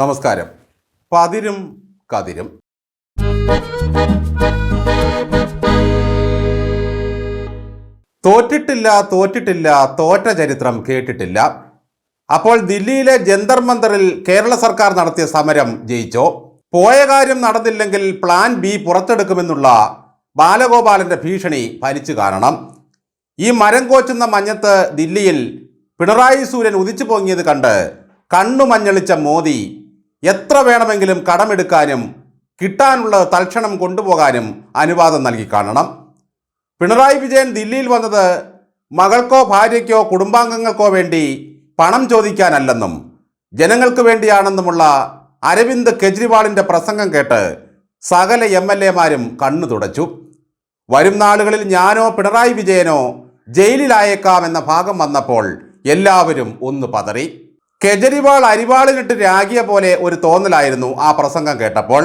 നമസ്കാരം. പതിരും കതിരും. തോറ്റിട്ടില്ല തോറ്റിട്ടില്ല തോറ്റ ചരിത്രം കേട്ടിട്ടില്ല. അപ്പോൾ ദില്ലിയിലെ ജന്തർ മന്ദറിൽ കേരള സർക്കാർ നടത്തിയ സമരം ജയിച്ചോ? പോയ കാര്യം നടന്നില്ലെങ്കിൽ പ്ലാൻ ബി പുറത്തെടുക്കുമെന്നുള്ള ബാലഗോപാലന്റെ ഭീഷണി ഭരിച്ചു കാണണം. ഈ മരം കോച്ചുന്ന മഞ്ഞത്ത് ദില്ലിയിൽ പിണറായി സൂര്യൻ ഉദിച്ചു പൊങ്ങിയത് കണ്ട് കണ്ണു മഞ്ഞളിച്ച മോദി എത്ര വേണമെങ്കിലും കടമെടുക്കാനും കിട്ടാനുള്ള തൽക്ഷണം കൊണ്ടുപോകാനും അനുവാദം നൽകി കാണണം. പിണറായി വിജയൻ ദില്ലിയിൽ വന്നത് മകൾക്കോ ഭാര്യയ്ക്കോ കുടുംബാംഗങ്ങൾക്കോ വേണ്ടി പണം ചോദിക്കാനല്ലെന്നും ജനങ്ങൾക്ക് വേണ്ടിയാണെന്നുമുള്ള അരവിന്ദ് കെജ്രിവാളിന്റെ പ്രസംഗം കേട്ട് സകല എം എൽ എമാരും കണ്ണു തുടച്ചു. വരും നാളുകളിൽ ഞാനോ പിണറായി വിജയനോ ജയിലിലായേക്കാം എന്ന ഭാഗം വന്നപ്പോൾ എല്ലാവരും ഒന്ന് പതറി. കെജ്രിവാൾ അരിവാളിനിട്ട് രാഗിയ പോലെ ഒരു തോന്നലായിരുന്നു ആ പ്രസംഗം കേട്ടപ്പോൾ.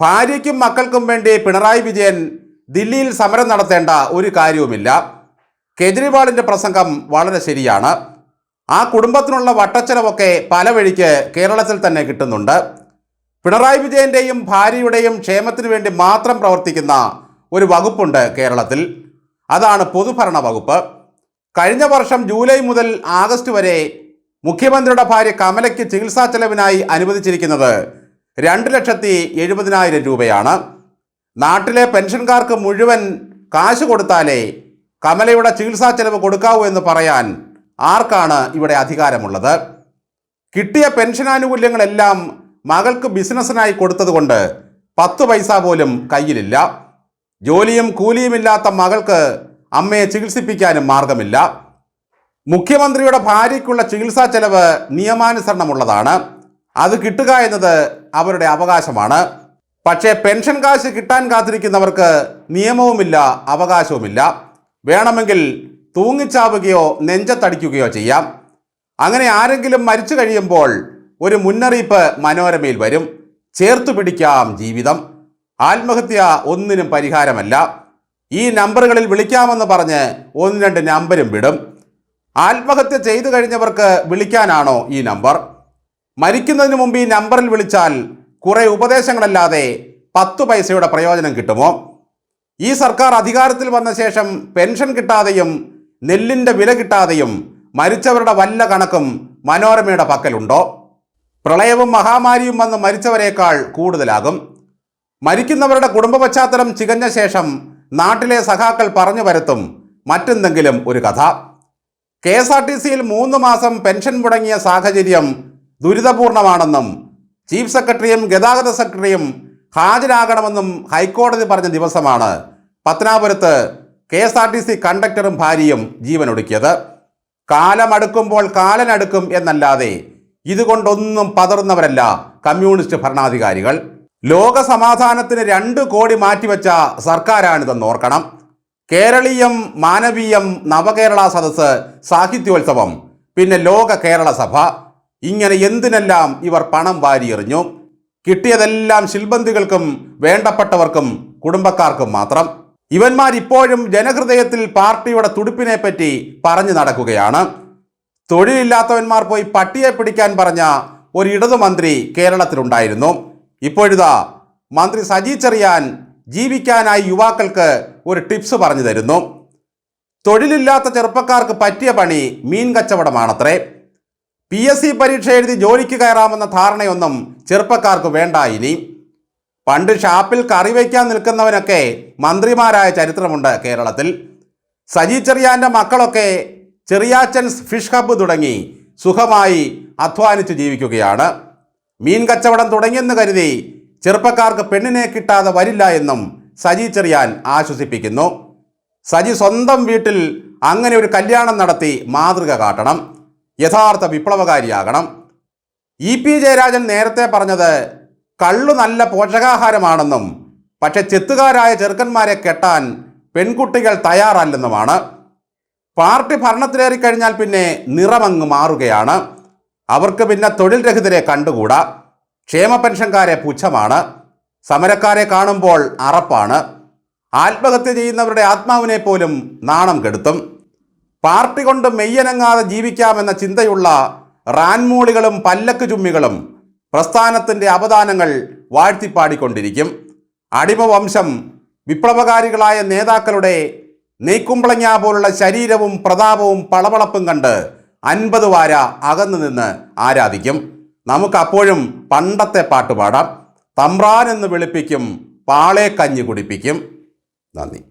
ഭാര്യയ്ക്കും മക്കൾക്കും വേണ്ടി പിണറായി വിജയൻ ദില്ലിയിൽ സമരം നടത്തേണ്ട ഒരു കാര്യവുമില്ല. കെജ്രിവാളിന്റെ പ്രസംഗം വളരെ ശരിയാണ്. ആ കുടുംബത്തിനുള്ള വട്ടച്ചെലവൊക്കെ പല വഴിക്ക് കേരളത്തിൽ തന്നെ കിട്ടുന്നുണ്ട്. പിണറായി വിജയന്റെയും ഭാര്യയുടെയും ക്ഷേമത്തിന് വേണ്ടി മാത്രം പ്രവർത്തിക്കുന്ന ഒരു വകുപ്പുണ്ട് കേരളത്തിൽ. അതാണ് പൊതുഭരണ വകുപ്പ്. കഴിഞ്ഞ വർഷം ജൂലൈ മുതൽ ആഗസ്റ്റ് വരെ മുഖ്യമന്ത്രിയുടെ ഭാര്യ കമലയ്ക്ക് ചികിത്സാ ചെലവിനായി അനുവദിച്ചിരിക്കുന്നത് രണ്ട് ലക്ഷത്തി എഴുപതിനായിരം രൂപയാണ്. നാട്ടിലെ പെൻഷൻകാർക്ക് മുഴുവൻ കാശ് കൊടുത്താലേ കമലയുടെ ചികിത്സാ ചെലവ് കൊടുക്കാവൂ എന്ന് പറയാൻ ആർക്കാണ് ഇവിടെ അധികാരമുള്ളത്? കിട്ടിയ പെൻഷൻ ആനുകൂല്യങ്ങളെല്ലാം മകൾക്ക് ബിസിനസ്സിനായി കൊടുത്തതുകൊണ്ട് പത്ത് പൈസ പോലും കയ്യിലില്ല. ജോലിയും കൂലിയുമില്ലാത്ത മകൾക്ക് അമ്മയെ ചികിത്സിപ്പിക്കാനും മാർഗമില്ല. മുഖ്യമന്ത്രിയുടെ ഭാര്യയ്ക്കുള്ള ചികിത്സാ ചെലവ് നിയമാനുസരണമുള്ളതാണ്. അത് കിട്ടുക എന്നത് അവരുടെ അവകാശമാണ്. പക്ഷേ പെൻഷൻ കാശ് കിട്ടാൻ കാത്തിരിക്കുന്നവർക്ക് നിയമവുമില്ല അവകാശവുമില്ല. വേണമെങ്കിൽ തൂങ്ങിച്ചാവുകയോ നെഞ്ചത്തടിക്കുകയോ ചെയ്യാം. അങ്ങനെ ആരെങ്കിലും മരിച്ചു കഴിയുമ്പോൾ ഒരു മുന്നറിയിപ്പ് മനോരമയിൽ വരും. ചേർത്തു പിടിക്കാം ജീവിതം. ആത്മഹത്യ ഒന്നിനും പരിഹാരമല്ല. ഈ നമ്പറുകളിൽ വിളിക്കാമെന്ന് പറഞ്ഞ് ഒന്ന് രണ്ട് നമ്പരും വിടും. ആത്മഹത്യ ചെയ്തു കഴിഞ്ഞവർക്ക് വിളിക്കാനാണോ ഈ നമ്പർ? മരിക്കുന്നതിന് മുമ്പ് ഈ നമ്പറിൽ വിളിച്ചാൽ കുറെ ഉപദേശങ്ങളല്ലാതെ പത്തു പൈസയുടെ പ്രയോജനം കിട്ടുമോ? ഈ സർക്കാർ അധികാരത്തിൽ വന്ന ശേഷം പെൻഷൻ കിട്ടാതെയും നെല്ലിന്റെ വില കിട്ടാതെയും മരിച്ചവരുടെ വല്ല കണക്കും മനോരമയുടെ പക്കലുണ്ടോ? പ്രളയവും മഹാമാരിയും വന്ന് മരിച്ചവരെക്കാൾ കൂടുതലാകും. മരിക്കുന്നവരുടെ കുടുംബ പശ്ചാത്തലം ചികഞ്ഞ ശേഷം നാട്ടിലെ സഖാക്കൾ പറഞ്ഞു വരുത്തും മറ്റെന്തെങ്കിലും ഒരു കഥ. കെ എസ് ആർ ടി സിയിൽ മൂന്ന് മാസം പെൻഷൻ മുടങ്ങിയ സാഹചര്യം ദുരിതപൂർണമാണെന്നും ചീഫ് സെക്രട്ടറിയും ഗതാഗത സെക്രട്ടറിയും ഹാജരാകണമെന്നും ഹൈക്കോടതി പറഞ്ഞ ദിവസമാണ് പത്തനാപുരത്ത് K S R T C കണ്ടക്ടറും ഭാര്യയും ജീവനൊടുക്കിയത്. കാലമടുക്കുമ്പോൾ കാലനടുക്കും എന്നല്ലാതെ ഇതുകൊണ്ടൊന്നും പതറുന്നവരല്ല കമ്മ്യൂണിസ്റ്റ് ഭരണാധികാരികൾ. ലോകസമാധാനത്തിന് രണ്ട് കോടി മാറ്റിവെച്ച സർക്കാരാണിതെന്ന് ഓർക്കണം. കേരളീയം മാനവീയം നവകേരള സദസ്സ് സാഹിത്യോത്സവം. പിന്നെ ലോക കേരള സഭ. ഇങ്ങനെ എന്തിനെല്ലാം ഇവർ പണം വാരിയെറിഞ്ഞു? കിട്ടിയതെല്ലാം ശിൽബന്ധികൾക്കും വേണ്ടപ്പെട്ടവർക്കും കുടുംബക്കാർക്കും മാത്രം. ഇവന്മാർ ഇപ്പോഴും ജനഹൃദയത്തിൽ പാർട്ടിയുടെ തുടുപ്പിനെ പറ്റി പറഞ്ഞു നടക്കുകയാണ്. തൊഴിലില്ലാത്തവന്മാർ പോയി പട്ടിയെ പിടിക്കാൻ പറഞ്ഞ ഒരു ഇടതു മന്ത്രി കേരളത്തിലുണ്ടായിരുന്നു. ഇപ്പോഴിതാ മന്ത്രി സജി ചെറിയാൻ ജീവിക്കാനായി യുവാക്കൾക്ക് ഒരു ടിപ്സ് പറഞ്ഞു തരുന്നു. തൊഴിലില്ലാത്ത ചെറുപ്പക്കാർക്ക് പറ്റിയ പണി മീൻ കച്ചവടമാണത്രേ. പി എസ് സി പരീക്ഷ എഴുതി ജോലിക്ക് കയറാമെന്ന ധാരണയൊന്നും ചെറുപ്പക്കാർക്ക് വേണ്ട ഇനി. പണ്ട് ഷാപ്പിൽ കറി വയ്ക്കാൻ നിൽക്കുന്നവനൊക്കെ മന്ത്രിമാരായ ചരിത്രമുണ്ട് കേരളത്തിൽ. സജി ചെറിയാന്റെ മക്കളൊക്കെ ചെറിയാച്ചൻസ് ഫിഷ് ഹബ്ബ് തുടങ്ങി സുഖമായി അധ്വാനിച്ച് ജീവിക്കുകയാണ്. മീൻ കച്ചവടം തുടങ്ങിയെന്ന് കരുതി ചെറുപ്പക്കാർക്ക് പെണ്ണിനെ കിട്ടാതെ വരില്ല എന്നും സജി ചെറിയാൻ ആശ്വസിപ്പിക്കുന്നു. സജി സ്വന്തം വീട്ടിൽ അങ്ങനെ ഒരു കല്യാണം നടത്തി മാതൃക കാട്ടണം. യഥാർത്ഥ വിപ്ലവകാരിയാകണം. ഇ പി ജയരാജൻ നേരത്തെ പറഞ്ഞത് കള്ളു നല്ല പോഷകാഹാരമാണെന്നും പക്ഷെ ചെത്തുകാരായ ചെറുക്കന്മാരെ കെട്ടാൻ പെൺകുട്ടികൾ തയ്യാറല്ലെന്നുമാണ്. പാർട്ടി ഭരണത്തിലേറിക്കഴിഞ്ഞാൽ പിന്നെ നിറമങ്ങ് മാറുകയാണ്. അവർക്ക് പിന്നെ തൊഴിൽ രഹിതരെ കണ്ടുകൂടാ. ക്ഷേമ പെൻഷൻകാരെ പുച്ഛമാണ്. സമരക്കാരെ കാണുമ്പോൾ അറപ്പാണ്. ആത്മഹത്യ ചെയ്യുന്നവരുടെ ആത്മാവിനെ പോലും നാണം കെടുത്തും. പാർട്ടി കൊണ്ട് മെയ്യനങ്ങാതെ ജീവിക്കാമെന്ന ചിന്തയുള്ള റാൻമൂളികളും പല്ലക്ക് ചുമ്മികളും പ്രസ്ഥാനത്തിന്റെ അവദാനങ്ങൾ വാഴ്ത്തിപ്പാടിക്കൊണ്ടിരിക്കും. അടിമവംശം വിപ്ലവകാരികളായ നേതാക്കളുടെ നെയ്ക്കുമ്പളങ്ങ പോലുള്ള ശരീരവും പ്രതാപവും പളവളപ്പും കണ്ട് അൻപത് വാര അകന്നു നിന്ന് ആരാധിക്കും. നമുക്കപ്പോഴും പണ്ടത്തെ പാട്ട് പാടാം. തമ്പ്രാൻ എന്ന് വിളിപ്പിക്കും പാളെ കഞ്ഞി കുടിപ്പിക്കും. നന്ദി.